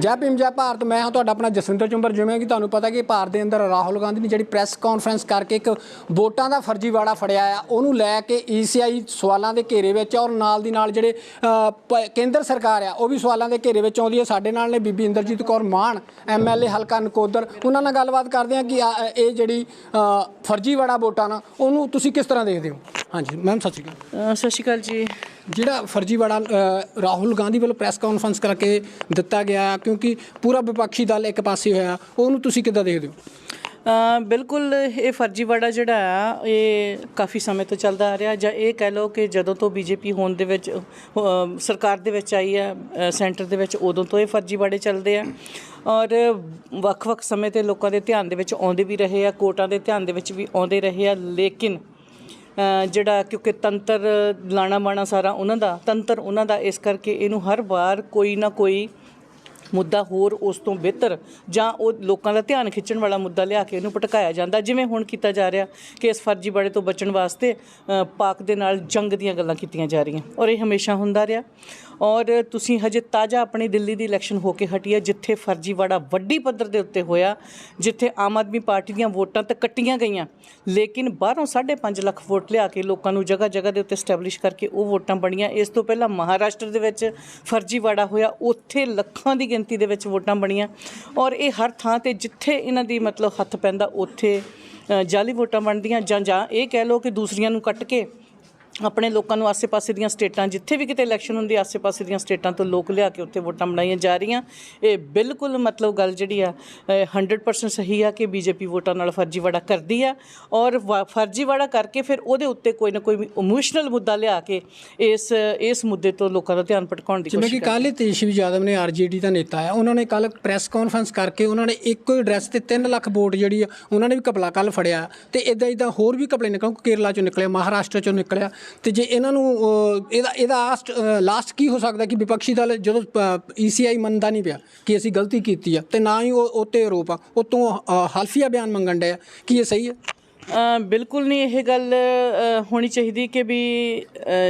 ਜੈ ਭੀਮ, ਜੈ ਭਾਰਤ। ਮੈਂ ਹਾਂ ਤੁਹਾਡਾ ਆਪਣਾ ਜਸਵਿੰਦਰ ਚੁੰਬਰ। ਜਿਵੇਂ ਕਿ ਤੁਹਾਨੂੰ ਪਤਾ ਕਿ ਭਾਰਤ ਦੇ ਅੰਦਰ ਰਾਹੁਲ ਗਾਂਧੀ ਨੇ ਜਿਹੜੀ ਪ੍ਰੈਸ ਕਾਨਫਰੰਸ ਕਰਕੇ ਇੱਕ ਵੋਟਾਂ ਦਾ ਫਰਜ਼ੀਵਾੜਾ ਫੜਿਆ ਆ, ਉਹਨੂੰ ਲੈ ਕੇ ਈਸੀਆਈ ਸਵਾਲਾਂ ਦੇ ਘੇਰੇ ਵਿੱਚ ਔਰ ਨਾਲ ਦੀ ਨਾਲ ਜਿਹੜੇ ਪ- ਕੇਂਦਰ ਸਰਕਾਰ ਆ, ਉਹ ਵੀ ਸਵਾਲਾਂ ਦੇ ਘੇਰੇ ਵਿੱਚ ਆਉਂਦੀ ਹੈ। ਸਾਡੇ ਨਾਲ ਨੇ ਬੀਬੀ ਇੰਦਰਜੀਤ ਕੌਰ ਮਾਨ ਐਮਐਲਏ ਹਲਕਾ ਨਕੋਦਰ। ਉਹਨਾਂ ਨਾਲ ਗੱਲਬਾਤ ਕਰਦੇ ਹਾਂ ਕਿ ਇਹ ਜਿਹੜੀ ਫਰਜ਼ੀਵਾੜਾ ਵੋਟਾਂ ਨਾ, ਉਹਨੂੰ ਤੁਸੀਂ ਕਿਸ ਤਰ੍ਹਾਂ ਦੇਖਦੇ ਹੋ? ਹਾਂਜੀ, ਮੈਮ, ਸਤਿ ਸ਼੍ਰੀ ਅਕਾਲ। ਸਤਿ ਸ਼੍ਰੀ ਅਕਾਲ ਜੀ। ਜਿਹੜਾ ਫਰਜ਼ੀਵਾੜਾ ਰਾਹੁਲ ਗਾਂਧੀ ਵੱਲੋਂ ਪ੍ਰੈਸ ਕਾਨਫਰੰਸ ਕਰਕੇ ਦਿੱਤਾ ਗਿਆ, ਕਿਉਂਕਿ ਪੂਰਾ ਵਿਪੱਖੀ ਦਲ ਇੱਕ ਪਾਸੇ ਹੋਇਆ, ਉਹਨੂੰ ਤੁਸੀਂ ਕਿੱਦਾਂ ਦੇਖਦੇ ਹੋ? ਬਿਲਕੁਲ ਇਹ ਫਰਜ਼ੀਵਾੜਾ ਜਿਹੜਾ ਆ, ਇਹ ਕਾਫੀ ਸਮੇਂ ਤੋਂ ਚੱਲਦਾ ਆ ਰਿਹਾ, ਜਾਂ ਇਹ ਕਹਿ ਲਓ ਕਿ ਜਦੋਂ ਤੋਂ ਬੀਜੇਪੀ ਹੋਣ ਦੇ ਵਿੱਚ ਸਰਕਾਰ ਦੇ ਵਿੱਚ ਆਈ ਹੈ ਸੈਂਟਰ ਦੇ ਵਿੱਚ, ਉਦੋਂ ਤੋਂ ਇਹ ਫਰਜ਼ੀਵਾੜੇ ਚੱਲਦੇ ਆ। ਔਰ ਵੱਖ-ਵੱਖ ਸਮੇਂ ਤੇ ਲੋਕਾਂ ਦੇ ਧਿਆਨ ਦੇ ਵਿੱਚ ਆਉਂਦੇ ਵੀ ਰਹੇ ਆ ਕੋਰਟਾਂ ਦੇ ਧਿਆਨ ਦੇ ਵਿੱਚ ਵੀ ਆਉਂਦੇ ਰਹੇ ਆ, ਲੇਕਿਨ ਜਿਹੜਾ ਕਿਉਂਕਿ ਤੰਤਰ ਲਾਣਾ ਬਾਣਾ ਸਾਰਾ ਉਹਨਾਂ ਦਾ, ਤੰਤਰ ਉਹਨਾਂ ਦਾ, ਇਸ ਕਰਕੇ ਇਹਨੂੰ ਹਰ ਵਾਰ ਕੋਈ ਨਾ ਕੋਈ ਮੁੱਦਾ ਹੋਰ ਉਸ ਤੋਂ ਬਿਹਤਰ ਜਾਂ ਉਹ ਲੋਕਾਂ ਦਾ ਧਿਆਨ ਖਿੱਚਣ ਵਾਲਾ ਮੁੱਦਾ ਲਿਆ ਕੇ ਇਹਨੂੰ ਭਟਕਾਇਆ ਜਾਂਦਾ। ਜਿਵੇਂ ਹੁਣ ਕੀਤਾ ਜਾ ਰਿਹਾ ਕਿ ਇਸ ਫਰਜ਼ੀ ਬੜੇ ਤੋਂ ਬਚਣ ਵਾਸਤੇ ਪਾਕ ਦੇ ਨਾਲ ਜੰਗ ਦੀਆਂ ਗੱਲਾਂ ਕੀਤੀਆਂ ਜਾ ਰਹੀਆਂ। ਔਰ ਇਹ ਹਮੇਸ਼ਾ ਹੁੰਦਾ ਰਿਹਾ। ਔਰ ਤੁਸੀਂ ਹਜੇ ਤਾਜ਼ਾ ਆਪਣੀ ਦਿੱਲੀ ਦੀ ਇਲੈਕਸ਼ਨ ਹੋ ਕੇ ਹਟੀ ਹੈ, ਜਿੱਥੇ ਫਰਜ਼ੀਵਾੜਾ ਵੱਡੀ ਪੱਧਰ ਦੇ ਉੱਤੇ ਹੋਇਆ, ਜਿੱਥੇ ਆਮ ਆਦਮੀ ਪਾਰਟੀ ਦੀਆਂ ਵੋਟਾਂ ਤਾਂ ਕੱਟੀਆਂ ਗਈਆਂ, ਲੇਕਿਨ ਬਾਹਰੋਂ 5.5 ਲੱਖ ਵੋਟ ਲਿਆ ਕੇ ਲੋਕਾਂ ਨੂੰ ਜਗ੍ਹਾ ਜਗ੍ਹਾ ਦੇ ਉੱਤੇ ਸਟੈਬਲਿਸ਼ ਕਰਕੇ ਉਹ ਵੋਟਾਂ ਬਣੀਆਂ। ਇਸ ਤੋਂ ਪਹਿਲਾਂ ਮਹਾਰਾਸ਼ਟਰ ਦੇ ਵਿੱਚ ਫਰਜ਼ੀਵਾੜਾ ਹੋਇਆ, ਉੱਥੇ ਲੱਖਾਂ ਦੀ ਗਿਣਤੀ ਦੇ ਵਿੱਚ ਵੋਟਾਂ ਬਣੀਆਂ। ਔਰ ਇਹ ਹਰ ਥਾਂ ਤੇ ਜਿੱਥੇ ਇਹਨਾਂ ਦੀ ਮਤਲਬ ਹੱਥ ਪੈਂਦਾ, ਉੱਥੇ ਜਾਲੀ ਵੋਟਾਂ ਬਣਦੀਆਂ ਜਾਂ ਜਾਂ ਇਹ ਕਹਿ ਲਓ ਕਿ ਦੂਸਰੀਆਂ ਨੂੰ ਕੱਟ ਕੇ ਆਪਣੇ ਲੋਕਾਂ ਨੂੰ ਆਸੇ-ਪਾਸੇ ਦੀਆਂ ਸਟੇਟਾਂ ਜਿੱਥੇ ਵੀ ਕਿਤੇ ਇਲੈਕਸ਼ਨ ਹੁੰਦੀ ਆਸੇ-ਪਾਸੇ ਦੀਆਂ ਸਟੇਟਾਂ ਤੋਂ ਲੋਕ ਲਿਆ ਕੇ ਉੱਥੇ ਵੋਟਾਂ ਬਣਾਈਆਂ ਜਾ ਰਹੀਆਂ। ਇਹ ਬਿਲਕੁਲ ਮਤਲਬ ਗੱਲ ਜਿਹੜੀ ਆ ਅ, 100% ਸਹੀ ਆ ਕਿ ਬੀਜੇਪੀ ਵੋਟਾਂ ਨਾਲ ਫਰਜ਼ੀਵਾੜਾ ਕਰਦੀ ਆ ਔਰ ਫਰਜ਼ੀਵਾੜਾ ਕਰਕੇ ਫਿਰ ਉਹਦੇ ਉੱਤੇ ਕੋਈ ਨਾ ਕੋਈ ਇਮੋਸ਼ਨਲ ਮੁੱਦਾ ਲਿਆ ਕੇ ਇਸ ਇਸ ਮੁੱਦੇ ਤੋਂ ਲੋਕਾਂ ਦਾ ਧਿਆਨ ਭਟਕਾਉਣ ਦੀ ਜਿਵੇਂ ਕੋਸ਼ਿਸ਼ ਕਿ ਕੱਲ੍ਹ ਤੇਜਸਵੀ ਯਾਦਵ ਨੇ ਆਰਜੇਡੀ ਦਾ ਨੇਤਾ ਆ ਉਹਨਾਂ ਨੇ ਕੱਲ ਪ੍ਰੈਸ ਕਾਨਫਰੰਸ ਕਰਕੇ ਉਹਨਾਂ ਨੇ ਇੱਕੋ ਹੀ ਐਡਰੈਸ ਤੇ 3 ਲੱਖ ਵੋਟ ਜਿਹੜੀ ਆ ਉਹਨਾਂ ਨੇ ਵੀ ਕਪਲਾ ਕੱਲ ਫੜਿਆ ਤੇ ਇਦਾਂ ਇਦਾਂ ਹੋਰ ਵੀ ਕਪਲੇ ਨਿਕਲ ਕੇਰਲਾ ਚੋਂ ਨਿਕਲਿਆ ਮਹਾਰਾਸ਼ਟਰ ਚੋਂ ਨਿਕਲਿਆ। ਤੇ ਜੇ ਇਹਨਾਂ ਨੂੰ ਅਹ, ਇਹਦਾ ਇਹਦਾ ਲਾਸਟ ਕੀ ਹੋ ਸਕਦਾ ਕਿ ਵਿਪਕਸ਼ੀ ਦਲ ਜਦੋਂ ਈਸੀਆਈ ਮੰਨਦਾ ਨਹੀਂ ਪਿਆ ਕਿ ਅਸੀਂ ਗਲਤੀ ਕੀਤੀ ਆ ਤੇ ਨਾ ਹੀ ਉਹ ਉਹ ਤੇ ਆਰੋਪ ਆ ਉਹ ਤੋਂ ਹਲਫੀਆ ਬਿਆਨ ਮੰਗਣ ਡਿਆ ਕਿ ਇਹ ਸਹੀ ਹੈ। ਬਿਲਕੁਲ ਨਹੀਂ, ਇਹ ਗੱਲ ਹੋਣੀ ਚਾਹੀਦੀ ਕਿ ਵੀ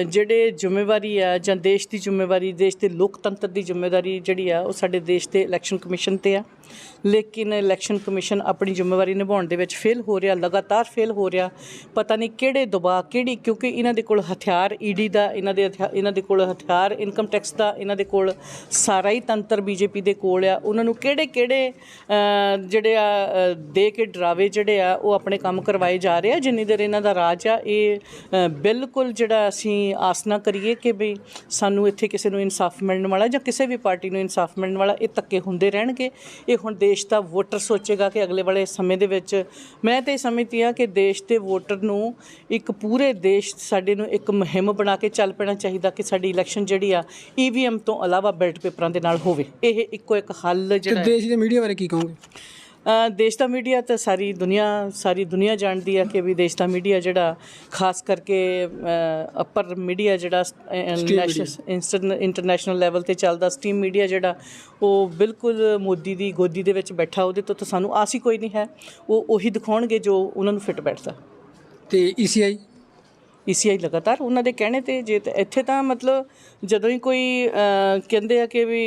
ਜਿਹੜੇ ਜ਼ਿੰਮੇਵਾਰੀ ਆ ਜਾਂ ਦੇਸ਼ ਦੀ ਜ਼ਿੰਮੇਵਾਰੀ, ਦੇਸ਼ ਦੇ ਲੋਕਤੰਤਰ ਦੀ ਜ਼ਿੰਮੇਵਾਰੀ ਜਿਹੜੀ ਆ, ਉਹ ਸਾਡੇ ਦੇਸ਼ ਦੇ ਇਲੈਕਸ਼ਨ ਕਮਿਸ਼ਨ ਤੇ ਆ। ਲੇਕਿਨ ਇਲੈਕਸ਼ਨ ਕਮਿਸ਼ਨ ਆਪਣੀ ਜ਼ਿੰਮੇਵਾਰੀ ਨਿਭਾਉਣ ਦੇ ਵਿੱਚ ਫੇਲ ਹੋ ਰਿਹਾ, ਲਗਾਤਾਰ ਫੇਲ ਹੋ ਰਿਹਾ। ਪਤਾ ਨਹੀਂ ਕਿਹੜੇ ਦਬਾਅ, ਕਿਹੜੀ, ਕਿਉਂਕਿ ਇਹਨਾਂ ਦੇ ਕੋਲ ਹਥਿਆਰ ਈਡੀ ਦਾ ਇਹਨਾਂ ਦੇ ਹਥਿਆ- ਇਹਨਾਂ ਦੇ ਕੋਲ ਹਥਿਆਰ ਇਨਕਮ ਟੈਕਸ ਦਾ ਇਹਨਾਂ ਦੇ ਕੋਲ ਸਾਰਾ ਹੀ ਤੰਤਰ ਬੀਜੇਪੀ ਦੇ ਕੋਲ ਆ। ਉਹਨਾਂ ਨੂੰ ਕਿਹੜੇ ਕਿਹੜੇ ਜਿਹੜੇ ਆ ਦੇ ਕੇ ਡਰਾਵੇ ਜਿਹੜੇ ਆ, ਉਹ ਆਪਣੇ ਕੰਮ ਕਰਵਾ ਕਰਵਾਏ ਜਾ ਰਹੇ ਆ, ਜਿੰਨੀ ਦੇਰ ਇਹਨਾਂ ਦਾ ਰਾਜ ਆ, ਇਹ ਬਿਲਕੁਲ ਜਿਹੜਾ ਅਸੀਂ ਆਸ ਨਾ ਕਰੀਏ ਕਿ ਵੀ ਸਾਨੂੰ ਇੱਥੇ ਕਿਸੇ ਨੂੰ ਇਨਸਾਫ ਮਿਲਣ ਵਾਲਾ ਜਾਂ ਕਿਸੇ ਵੀ ਪਾਰਟੀ ਨੂੰ ਇਨਸਾਫ ਮਿਲਣ ਵਾਲਾ ਇਹ ਧੱਕੇ ਹੁੰਦੇ ਰਹਿਣਗੇ ਇਹ ਹੁਣ ਦੇਸ਼ ਦਾ ਵੋਟਰ ਸੋਚੇਗਾ ਕਿ ਅਗਲੇ ਵਾਲੇ ਸਮੇਂ ਦੇ ਵਿੱਚ ਮੈਂ ਤੇ ਇਹ ਸਮਝਦੀ ਆ ਕਿ ਦੇਸ਼ ਦੇ ਵੋਟਰ ਨੂੰ ਇੱਕ ਪੂਰੇ ਦੇਸ਼ ਸਾਡੇ ਨੂੰ ਇੱਕ ਮੁਹਿੰਮ ਬਣਾ ਕੇ ਚੱਲ ਪੈਣਾ ਚਾਹੀਦਾ ਕਿ ਸਾਡੀ ਇਲੈਕਸ਼ਨ ਜਿਹੜੀ ਆ ਈਵੀਐਮ ਤੋਂ ਇਲਾਵਾ ਬੈਲਟ ਪੇਪਰਾਂ ਦੇ ਨਾਲ ਹੋਵੇ ਇਹ ਇੱਕੋ ਇੱਕ ਹੱਲ ਜਿਹੜਾ ਹੈ। ਦੇਸ਼ ਦੇ ਮੀਡੀਆ ਬਾਰੇ ਕੀ ਕਹੋਗੇ ਦੇਸ਼ ਦਾ ਮੀਡੀਆ ਤਾਂ ਸਾਰੀ ਦੁਨੀਆ ਸਾਰੀ ਦੁਨੀਆ ਜਾਣਦੀ ਹੈ ਕਿ ਵੀ ਦੇਸ਼ ਦਾ ਮੀਡੀਆ ਜਿਹੜਾ ਖਾਸ ਕਰਕੇ ਅਪਰ ਮੀਡੀਆ ਜਿਹੜਾ ਨੈਸ਼ਨਲ ਇੰਟਰਨੈਸ਼ਨਲ ਲੈਵਲ ਤੇ ਚੱਲਦਾ ਸਟ੍ਰੀਮ ਮੀਡੀਆ ਜਿਹੜਾ ਉਹ ਬਿਲਕੁਲ ਮੋਦੀ ਦੀ ਗੋਦੀ ਦੇ ਵਿੱਚ ਬੈਠਾ ਉਹਦੇ ਤੋਂ ਤਾਂ ਸਾਨੂੰ ਆਸ ਹੀ ਕੋਈ ਨਹੀਂ ਹੈ। ਉਹ ਉਹੀ ਦਿਖਾਉਣਗੇ ਜੋ ਉਹਨਾਂ ਨੂੰ ਫਿੱਟ ਬੈਠਦਾ। ਤੇ ਈਸੀਆਈ ਈਸੀਆਈ ਲਗਾਤਾਰ ਉਹਨਾਂ ਦੇ ਕਹਿਣੇ ਤੇ ਜੇ ਤਾਂ ਇੱਥੇ ਤਾਂ ਮਤਲਬ ਜਦੋਂ ਹੀ ਕੋਈ ਕਹਿੰਦੇ ਆ ਕਿ ਵੀ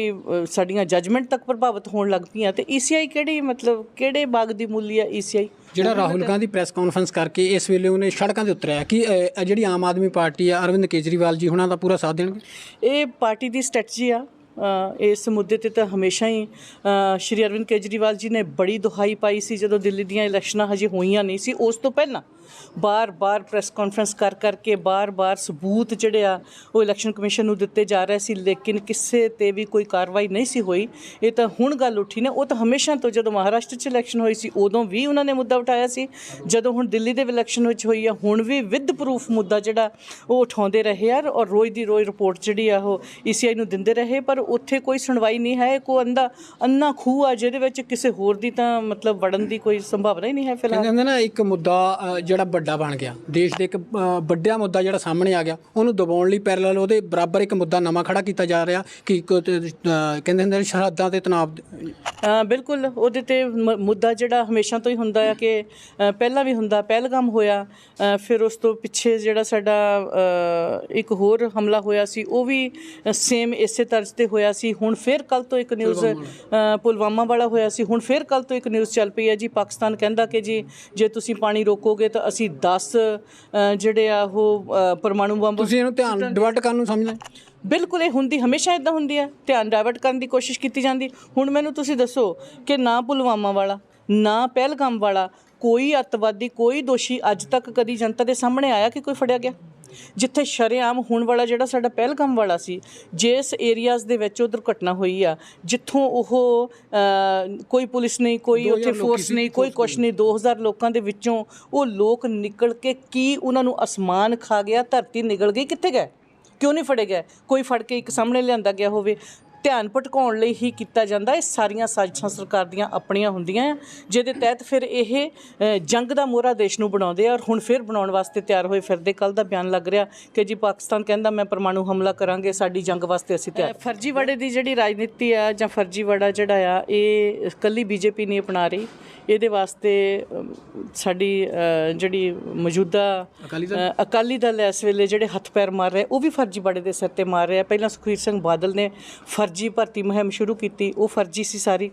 ਸਾਡੀਆਂ ਜੱਜਮੈਂਟ ਤੱਕ ਪ੍ਰਭਾਵਿਤ ਹੋਣ ਲੱਗ ਪਈਆਂ ਤੇ ਈਸੀਆਈ ਕਿਹੜੀ ਮਤਲਬ ਕਿਹੜੇ ਬਾਗ ਦੀ ਮੂਲੀ ਆ ਈਸੀਆਈ ਜਿਹੜਾ ਰਾਹੁਲ ਗਾਂਧੀ ਪ੍ਰੈਸ ਕਾਨਫਰੰਸ ਕਰਕੇ ਇਸ ਵੇਲੇ ਉਹਨੇ ਸੜਕਾਂ ਦੇ ਉਤਰਿਆ ਕਿ ਜਿਹੜੀ ਆਮ ਆਦਮੀ ਪਾਰਟੀ ਆ ਅਰਵਿੰਦ ਕੇਜਰੀਵਾਲ ਜੀ ਉਹਨਾਂ ਦਾ ਪੂਰਾ ਸਾਥ ਦੇਣਗੇ? ਇਹ ਪਾਰਟੀ ਦੀ ਸਟ੍ਰੈਟਜੀ ਆ ਇਸ ਮੁੱਦੇ ਤੇ ਤਾਂ ਹਮੇਸ਼ਾ ਹੀ ਸ਼੍ਰੀ ਅਰਵਿੰਦ ਕੇਜਰੀਵਾਲ ਜੀ ਨੇ ਬੜੀ ਦੁਹਾਈ ਪਾਈ ਸੀ ਜਦੋਂ ਦਿੱਲੀ ਦੀਆਂ ਇਲੈਕਸ਼ਨਾਂ ਹਜੇ ਹੋਈਆਂ ਨਹੀਂ ਸੀ ਉਸ ਤੋਂ ਪਹਿਲਾਂ ਬਾਰ-ਬਾਰ ਪ੍ਰੈਸ ਕਾਨਫਰੰਸ ਕਰ ਕਰਕੇ ਬਾਰ-ਬਾਰ ਸਬੂਤ ਜਿਹੜੇ ਆ ਉਹ ਇਲੈਕਸ਼ਨ ਕਮਿਸ਼ਨ ਨੂੰ ਦਿੱਤੇ ਜਾ ਰਹੇ ਸੀ ਲੇਕਿਨ ਕਿਸੇ ਤੇ ਵੀ ਕੋਈ ਕਾਰਵਾਈ ਨਹੀਂ ਸੀ ਹੋਈ। ਇਹ ਤਾਂ ਹੁਣ ਗੱਲ ਉੱਠੀ ਨੇ ਉਹ ਤਾਂ ਹਮੇਸ਼ਾ ਤੋਂ ਜਦੋਂ ਮਹਾਰਾਸ਼ਟਰ 'ਚ ਇਲੈਕਸ਼ਨ ਹੋਈ ਸੀ ਉਦੋਂ ਵੀ ਉਹਨਾਂ ਨੇ ਮੁੱਦਾ ਉਠਾਇਆ ਸੀ। ਜਦੋਂ ਹੁਣ ਦਿੱਲੀ ਦੇ ਇਲੈਕਸ਼ਨ ਵਿੱਚ ਹੋਈ ਆ ਹੁਣ ਵੀ ਵਿਦ ਪ੍ਰੂਫ ਮੁੱਦਾ ਜਿਹੜਾ ਉਹ ਉਠਾਉਂਦੇ ਰਹੇ ਆ ਔਰ ਰੋਜ਼ ਦੀ ਰੋਜ਼ ਰਿਪੋਰਟ ਜਿਹੜੀ ਆ ਉਹ ਈਸੀਆਈ ਨੂੰ ਦਿੰਦੇ ਰਹੇ। ਪਰ ਉੱਥੇ ਕੋਈ ਸੁਣਵਾਈ ਨਹੀਂ ਹੈ ਕੋ ਅੰਦਾ ਅੰਨਾ ਖੂਹ ਆ ਜਿਹਦੇ ਵਿੱਚ ਕਿਸੇ ਹੋਰ ਦੀ ਤਾਂ ਮਤਲਬ ਵੜਨ ਦੀ ਕੋਈ ਸੰਭਾਵਨਾ ਹੀ ਨਹੀਂ ਹੈ ਫਿਲਹਾਲ। ਕਹਿੰਦੇ ਨਾ ਇੱਕ ਮੁੱਦਾ ਅਹ, ਜਿਹੜਾ ਵੱਡਾ ਬਣ ਗਿਆ। ਦੇਸ਼ ਦੇ ਇੱਕ ਵੱਡਾ ਮੁੱਦਾ ਜਿਹੜਾ ਸਾਹਮਣੇ ਆ ਗਿਆ ਉਹਨੂੰ ਦਬਾਉਣ ਲਈ ਪੈਰਲਲ ਉਹਦੇ ਬਰਾਬਰ ਇੱਕ ਮੁੱਦਾ ਨਵਾਂ ਖੜਾ ਕੀਤਾ ਜਾ ਰਿਹਾ ਕਿ ਕਹਿੰਦੇ ਹੁੰਦੇ ਨੇ ਸਰਹੱਦਾਂ ਤੇ ਤਣਾਅ ਬਿਲਕੁਲ ਉਹਦੇ ਤੇ ਮੁੱਦਾ ਜਿਹੜਾ ਹਮੇਸ਼ਾ ਤੋਂ ਹੀ ਹੁੰਦਾ ਆ ਕਿ ਪਹਿਲਾਂ ਵੀ ਹੁੰਦਾ ਪਹਿਲਗਾਮ ਹੋਇਆ ਫਿਰ ਉਸ ਤੋਂ ਪਿੱਛੇ ਜਿਹੜਾ ਸਾਡਾ ਇੱਕ ਹੋਰ ਹਮਲਾ ਹੋਇਆ ਸੀ ਉਹ ਵੀ ਸੇਮ ਇਸੇ ਤਰ੍ਹਾਂ ਤੇ ਹੋਇਆ ਸੀ। ਹੁਣ ਫਿਰ ਕੱਲ ਤੋਂ ਇੱਕ ਨਿਊਜ਼ ਪੁਲਵਾਮਾ ਵਾਲਾ। ਹੋਇਆ ਸੀ। ਹੁਣ ਫਿਰ ਕੱਲ ਤੋਂ ਇੱਕ ਨਿਊਜ਼ ਚੱਲ ਪਈ ਹੈ ਜੀ। ਪਾਕਿਸਤਾਨ ਕਹਿੰਦਾ ਕਿ ਜੀ ਜੇ ਤੁਸੀਂ ਪਾਣੀ ਰੋਕੋਗੇ ਤਾਂ ਅਸੀਂ 10 ਅ, ਜਿਹੜੇ ਆ ਉਹ ਪਰਮਾਣੂ ਬੰਬ ਤੁਸੀਂ ਇਹਨੂੰ ਧਿਆਨ ਡਿਵਰਟ ਕਰਨ ਨੂੰ ਸਮਝਦੇ ਬਿਲਕੁਲ ਇਹ ਹੁੰਦੀ ਹਮੇਸ਼ਾ ਇਦਾਂ ਹੁੰਦੀ ਹੈ। ਧਿਆਨ ਡਾਇਵਰਟ ਕਰਨ ਦੀ ਕੋਸ਼ਿਸ਼ ਕੀਤੀ ਜਾਂਦੀ। ਹੁਣ ਮੈਨੂੰ ਤੁਸੀਂ ਦੱਸੋ ਕਿ ਨਾ ਪੁਲਵਾਮਾ ਵਾਲਾ ਨਾ ਪਹਿਲਗਾਮ ਵਾਲਾ ਕੋਈ ਅੱਤਵਾਦੀ ਕੋਈ ਦੋਸ਼ੀ ਅੱਜ ਤੱਕ ਕਦੀ ਜਨਤਾ ਦੇ ਸਾਹਮਣੇ ਆਇਆ ਕਿ ਕੋਈ ਫੜਿਆ ਗਿਆ? ਜਿੱਥੇ ਸ਼ਰੇਆਮ ਹੋਣ ਵਾਲਾ ਜਿਹੜਾ ਸਾਡਾ ਪਹਿਲਗਾਮ ਵਾਲਾ ਸੀ ਜਿਸ ਏਰੀਆਜ਼ ਦੇ ਵਿੱਚ ਉਹ ਦੁਰਘਟਨਾ ਹੋਈ ਆ ਜਿੱਥੋਂ ਉਹ ਕੋਈ ਪੁਲਿਸ ਨਹੀਂ ਕੋਈ ਉੱਥੇ ਫੋਰਸ ਨਹੀਂ ਕੋਈ ਕੁਛ ਨਹੀਂ। 2000 ਲੋਕਾਂ ਦੇ ਵਿੱਚੋਂ ਉਹ ਲੋਕ ਨਿਕਲ ਕੇ ਕੀ ਉਹਨਾਂ ਨੂੰ ਅਸਮਾਨ ਖਾ ਗਿਆ ਧਰਤੀ ਨਿਗਲ ਗਈ ਕਿੱਥੇ ਗਏ? ਕਿਉਂ ਨਹੀਂ ਫੜੇ ਗਏ? ਕੋਈ ਫੜ ਕੇ ਇੱਕ ਸਾਹਮਣੇ ਲਿਆਂਦਾ ਗਿਆ ਹੋਵੇ। ਧਿਆਨ ਭਟਕਾਉਣ ਲਈ ਹੀ ਕੀਤਾ ਜਾਂਦਾ। ਇਹ ਸਾਰੀਆਂ ਸਾਜ਼ਿਸ਼ਾਂ ਸਰਕਾਰ ਦੀਆਂ ਆਪਣੀਆਂ ਹੁੰਦੀਆਂ ਆ ਜਿਹਦੇ ਤਹਿਤ ਫਿਰ ਇਹ ਜੰਗ ਦਾ ਮੋਹਰਾ ਦੇਸ਼ ਨੂੰ ਬਣਾਉਂਦੇ ਆ। ਔਰ ਹੁਣ ਫਿਰ ਬਣਾਉਣ ਵਾਸਤੇ ਤਿਆਰ ਹੋਏ ਫਿਰਦੇ। ਕੱਲ ਦਾ ਬਿਆਨ ਲੱਗ ਰਿਹਾ ਕਿ ਜੀ ਪਾਕਿਸਤਾਨ ਕਹਿੰਦਾ ਮੈਂ ਪਰਮਾਣੂ ਹਮਲਾ ਕਰਾਂਗੇ ਸਾਡੀ ਜੰਗ ਵਾਸਤੇ ਅਸੀਂ ਤਿਆਰ ਫਰਜੀਵਾੜੇ ਦੀ ਜਿਹੜੀ ਰਾਜਨੀਤੀ ਆ ਜਾਂ ਫਰਜੀਵਾੜਾ ਜਿਹੜਾ ਆ ਇਹ ਕੱਲੀ ਬੀਜੇਪੀ ਨਹੀਂ ਅਪਣਾ ਰਹੀ। ਇਹਦੇ ਵਾਸਤੇ ਸਾਡੀ ਜਿਹੜੀ ਮੌਜੂਦਾ ਅਕਾਲੀ ਦਲ? ਇਸ ਵੇਲੇ ਜਿਹੜੇ ਹੱਥ ਪੈਰ ਮਾਰ ਰਹੇ ਉਹ ਵੀ ਫਰਜ਼ੀ ਬੜੇ ਦੇ ਸਿਰ ਤੇ ਮਾਰ ਰਿਹਾ। ਪਹਿਲਾਂ ਸੁਖਬੀਰ ਸਿੰਘ ਬਾਦਲ ਨੇ ਫਰਜ਼ੀ ਫਰਜ਼ੀ ਭਰਤੀ ਮੁਹਿੰਮ ਸ਼ੁਰੂ ਕੀਤੀ, ਉਹ ਫਰਜ਼ੀ ਸੀ ਸਾਰੀ।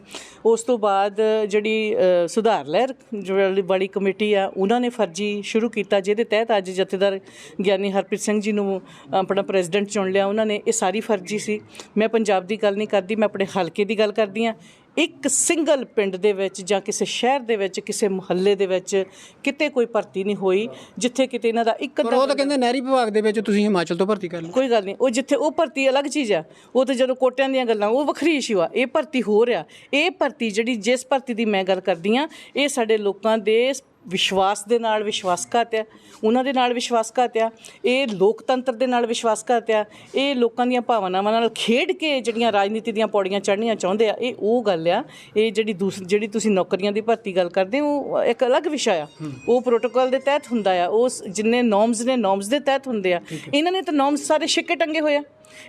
ਉਸ ਤੋਂ ਬਾਅਦ ਜਿਹੜੀ ਸੁਧਾਰ ਲਹਿਰ ਜਿਹੜੀ ਬੜੀ ਕਮੇਟੀ ਆ, ਉਹਨਾਂ ਨੇ ਫਰਜ਼ੀ ਸ਼ੁਰੂ ਕੀਤਾ, ਜਿਹਦੇ ਤਹਿਤ ਅੱਜ ਜਥੇਦਾਰ ਗਿਆਨੀ ਹਰਪ੍ਰੀਤ ਸਿੰਘ ਜੀ ਨੂੰ ਆਪਣਾ ਪ੍ਰੈਜ਼ੀਡੈਂਟ ਚੁਣ ਲਿਆ, ਉਹਨਾਂ ਨੇ, ਇਹ ਸਾਰੀ ਫਰਜ਼ੀ ਸੀ। ਮੈਂ ਪੰਜਾਬ ਦੀ ਗੱਲ ਨਹੀਂ ਕਰਦੀ, ਮੈਂ ਆਪਣੇ ਹਲਕੇ ਦੀ ਗੱਲ ਕਰਦੀ ਆ ਇੱਕ ਸਿੰਗਲ ਪਿੰਡ ਦੇ ਵਿੱਚ ਜਾਂ ਕਿਸੇ ਸ਼ਹਿਰ ਦੇ ਵਿੱਚ ਕਿਸੇ ਮੁਹੱਲੇ ਦੇ ਵਿੱਚ ਕਿਤੇ ਕੋਈ ਭਰਤੀ ਨਹੀਂ ਹੋਈ ਜਿੱਥੇ ਕਿਤੇ ਇਹਨਾਂ ਦਾ ਇੱਕ ਪਰ ਉਹ ਤਾਂ ਕਹਿੰਦੇ ਨਹਿਰੀ ਵਿਭਾਗ ਦੇ ਵਿੱਚ ਤੁਸੀਂ ਹਿਮਾਚਲ ਤੋਂ ਭਰਤੀ ਕਰ ਲਓ ਕੋਈ ਗੱਲ ਨਹੀਂ ਉਹ ਜਿੱਥੇ ਉਹ ਭਰਤੀ ਅਲੱਗ ਚੀਜ਼ ਆ ਉਹ ਤੇ ਜਦੋਂ ਕੋਟਿਆਂ ਦੀਆਂ ਗੱਲਾਂ ਉਹ ਵੱਖਰੀ ਇਸ਼ੂ ਆ ਇਹ ਭਰਤੀ ਹੋ ਰਿਹਾ। ਇਹ ਭਰਤੀ ਜਿਹੜੀ ਜਿਸ ਭਰਤੀ ਦੀ ਮੈਂ ਗੱਲ ਕਰਦੀ ਆ ਇਹ ਸਾਡੇ ਲੋਕਾਂ ਦੇ ਵਿਸ਼ਵਾਸ ਦੇ ਨਾਲ ਵਿਸ਼ਵਾਸਘਾਤ ਆ ਉਹਨਾਂ ਦੇ ਨਾਲ ਵਿਸ਼ਵਾਸਘਾਤ ਆ ਇਹ ਲੋਕਤੰਤਰ ਦੇ ਨਾਲ ਵਿਸ਼ਵਾਸਘਾਤ ਆ ਇਹ ਲੋਕਾਂ ਦੀਆਂ ਭਾਵਨਾਵਾਂ ਨਾਲ ਖੇਡ ਕੇ ਜਿਹੜੀਆਂ ਰਾਜਨੀਤੀ ਦੀਆਂ ਪੌੜੀਆਂ ਚੜ੍ਹਨੀਆਂ ਚਾਹੁੰਦੇ ਆ ਇਹ ਉਹ ਗੱਲ ਆ ਇਹ ਜਿਹੜੀ ਦੂਸਰੀ ਜਿਹੜੀ ਤੁਸੀਂ ਨੌਕਰੀਆਂ ਦੀ ਭਰਤੀ ਗੱਲ ਕਰਦੇ ਹੋ ਉਹ ਇੱਕ ਅਲੱਗ ਵਿਸ਼ਾ ਆ। ਉਹ ਪ੍ਰੋਟੋਕਾਲ ਦੇ ਤਹਿਤ ਹੁੰਦਾ ਆ ਉਸ ਜਿੰਨੇ ਨੋਰਮਸ ਨੇ ਨੋਰਮਸ ਦੇ ਤਹਿਤ ਹੁੰਦੇ ਆ। ਇਹਨਾਂ ਨੇ ਤਾਂ ਨੋਰਮਸ ਸਾਰੇ ਛਿੱਕੇ ਟੰਗੇ ਹੋਏ ਆ।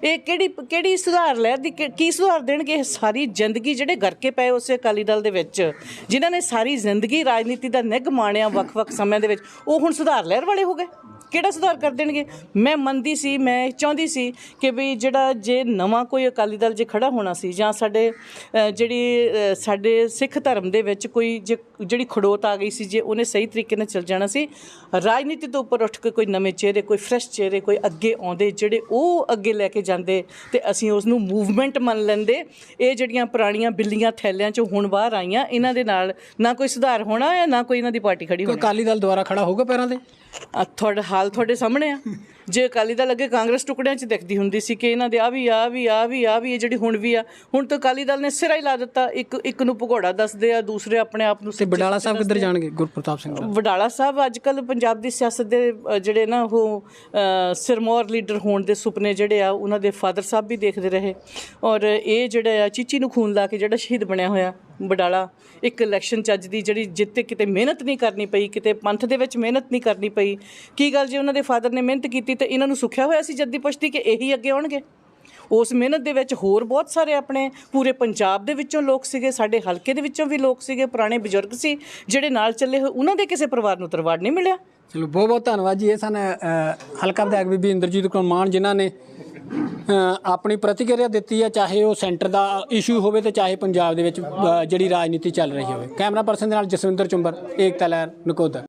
ਇਹ ਕਿਹੜੀ ਕਿਹੜੀ ਸੁਧਾਰ ਲਹਿਰ ਦੀ ਕਿ- ਕੀ ਸੁਧਾਰ ਦੇਣਗੇ ਇਹ ਸਾਰੀ ਜ਼ਿੰਦਗੀ ਜਿਹੜੇ ਗਰਕੇ ਪਏ ਉਸੇ ਅਕਾਲੀ ਦਲ ਦੇ ਵਿੱਚ, ਜਿਨ੍ਹਾਂ ਨੇ ਸਾਰੀ ਜ਼ਿੰਦਗੀ ਰਾਜਨੀਤੀ ਦਾ ਨਿੱਘ ਮਾਣਿਆ ਵੱਖ-ਵੱਖ ਸਮਿਆਂ ਦੇ ਵਿੱਚ, ਉਹ ਹੁਣ ਸੁਧਾਰ ਲਹਿਰ ਵਾਲੇ ਹੋ ਗਏ? ਕਿਹੜਾ ਸੁਧਾਰ ਕਰ ਦੇਣਗੇ? ਮੈਂ ਮੰਨਦੀ ਸੀ, ਮੈਂ ਚਾਹੁੰਦੀ ਸੀ ਕਿ ਵੀ ਜਿਹੜਾ ਜੇ ਨਵਾਂ ਕੋਈ ਅਕਾਲੀ ਦਲ ਜੇ ਖੜਾ ਹੋਣਾ ਸੀ ਜਾਂ ਸਾਡੇ ਜਿਹੜੀ ਸਾਡੇ ਸਿੱਖ ਧਰਮ ਦੇ ਵਿੱਚ ਕੋਈ ਜੇ, ਜਿਹੜੀ ਖੜੋਤ ਆ ਗਈ ਸੀ, ਜੇ ਉਹਨੇ ਸਹੀ ਤਰੀਕੇ ਨਾਲ ਚੱਲ ਜਾਣਾ ਸੀ, ਰਾਜਨੀਤੀ ਤੋਂ ਉੱਪਰ ਉੱਠ ਕੇ ਕੋਈ ਨਵੇਂ ਚਿਹਰੇ, ਕੋਈ ਫਰੈਸ਼ ਚਿਹਰੇ, ਕੋਈ ਅੱਗੇ ਆਉਂਦੇ, ਜਿਹੜੇ ਉਹ ਅੱਗੇ ਲੈ ਕੇ ਜਾਂਦੇ ਤੇ ਅਸੀਂ ਉਸ ਨੂੰ ਮੂਵਮੈਂਟ ਮੰਨ ਲੈਂਦੇ, ਇਹ ਜਿਹੜੀਆਂ ਪੁਰਾਣੀਆਂ ਬਿੱਲੀਆਂ ਥੈਲਿਆਂ ਚੋਂ ਹੁਣ ਬਾਹਰ ਆਈਆਂ, ਇਹਨਾਂ ਦੇ ਨਾਲ ਨਾ ਕੋਈ ਸੁਧਾਰ ਹੋਣਾ ਹੈ, ਨਾ ਕੋਈ ਇਹਨਾਂ ਦੀ ਪਾਰਟੀ ਖੜੀ ਹੋਣੀ ਅਕਾਲੀ ਦਲ ਦੁਆਰਾ ਖੜਾ ਹੋਊਗਾ ਪੈਰਾਂ ਤੇ? ਤੁਹਾਡਾ ਹਾਲ ਤੁਹਾਡੇ ਸਾਹਮਣੇ ਆ। ਜੇ ਅਕਾਲੀ ਦਲ ਅੱਗੇ ਕਾਂਗਰਸ ਟੁਕੜਿਆਂ 'ਚ ਦਿਖਦੀ ਹੁੰਦੀ ਸੀ ਕਿ ਇਹਨਾਂ ਦੇ ਆ ਵੀ ਆ ਵੀ ਆ ਵੀ ਆ ਵੀ ਇਹ ਜਿਹੜੀ ਹੁਣ ਵੀ ਆ ਹੁਣ ਤਾਂ ਅਕਾਲੀ ਦਲ ਨੇ ਸਿਰਾ ਹੀ ਲਾ ਦਿੱਤਾ। ਇੱਕ ਇੱਕ ਨੂੰ ਭਗੌੜਾ ਦੱਸਦੇ ਆ ਦੂਸਰੇ ਆਪਣੇ ਆਪ ਨੂੰ ਤੇ ਬਡਾਲਾ ਸਾਹਿਬ ਕਿੱਧਰ ਜਾਣਗੇ? ਗੁਰਪ੍ਰਤਾਪ ਸਿੰਘ ਬਰਾੜ। ਵਡਾਲਾ ਸਾਹਿਬ ਅੱਜ ਕੱਲ ਪੰਜਾਬ ਦੀ ਸਿਆਸਤ ਦੇ ਜਿਹੜੇ ਨਾ ਉਹ ਸਿਰਮੌਰ ਲੀਡਰ ਹੋਣ ਦੇ ਸੁਪਨੇ ਜਿਹੜੇ ਆ ਉਹਨਾਂ ਦੇ ਫਾਦਰ ਸਾਹਿਬ ਵੀ ਦੇਖਦੇ ਰਹੇ। ਔਰ ਇਹ ਜਿਹੜਾ ਆ ਚੀਚੀ ਨੂੰ ਖੂਨ ਲਾ ਕੇ ਜਿਹੜਾ ਸ਼ਹੀਦ ਬਣਿਆ ਹੋਇਆ ਬਡਾਲਾ ਇੱਕ ਇਲੈਕਸ਼ਨ ਚੱਜ ਦੀ ਜਿਹੜੀ ਜਿੱਤੇ ਕਿਤੇ ਮਿਹਨਤ ਨਹੀਂ ਕਰਨੀ ਪਈ, ਕਿਤੇ ਪੰਥ ਦੇ ਵਿੱਚ ਮਿਹਨਤ ਨਹੀਂ ਕਰਨੀ ਪਈ। ਕੀ ਗੱਲ ਜੇ ਉਹਨਾਂ ਦੇ ਫਾਦਰ ਨੇ ਮਿਹਨਤ ਕੀਤੀ ਤੇ ਇਹਨਾਂ ਨੂੰ ਸੁਖਿਆ ਹੋਇਆ ਸੀ ਜੱਦੀ ਪੁਸ਼ਤੀ ਕਿ ਇਹੀ ਅੱਗੇ ਆਉਣਗੇ? ਉਸ ਮਿਹਨਤ ਦੇ ਵਿੱਚ ਹੋਰ ਬਹੁਤ ਸਾਰੇ ਆਪਣੇ ਪੂਰੇ ਪੰਜਾਬ ਦੇ ਵਿੱਚੋਂ ਲੋਕ ਸੀਗੇ, ਸਾਡੇ ਹਲਕੇ ਦੇ ਵਿੱਚੋਂ ਵੀ ਲੋਕ ਸੀਗੇ, ਪੁਰਾਣੇ ਬਜ਼ੁਰਗ ਸੀ, ਜਿਹੜੇ ਨਾਲ ਚੱਲੇ ਹੋਏ, ਉਹਨਾਂ ਦੇ ਕਿਸੇ ਪਰਿਵਾਰ ਨੂੰ ਤਰਵਾੜ ਨਹੀਂ ਮਿਲਿਆ? ਚਲੋ ਬਹੁਤ ਬਹੁਤ ਧੰਨਵਾਦ ਜੀ। ਇਹ ਸਨ ਹਲਕਾ ਵਿਧਾਇਕ ਬੀਬੀ ਇੰਦਰਜੀਤ ਕੌਰ ਮਾਨ, ਜਿਨ੍ਹਾਂ ਨੇ ਆਪਣੀ ਪ੍ਰਤੀਕਿਰਿਆ ਦਿੱਤੀ ਹੈ, ਚਾਹੇ ਉਹ ਸੈਂਟਰ ਦਾ ਇਸ਼ੂ ਹੋਵੇ ਤੇ ਚਾਹੇ ਪੰਜਾਬ ਦੇ ਵਿੱਚ ਜਿਹੜੀ ਰਾਜਨੀਤੀ ਚੱਲ ਰਹੀ ਹੋਵੇ। ਕੈਮਰਾ ਪਰਸਨ ਦੇ ਨਾਲ ਜਸਵਿੰਦਰ ਚੁੰਬਰ, ਏਕਤਾ ਲਹਿਰ, ਨਕੋਦਰ।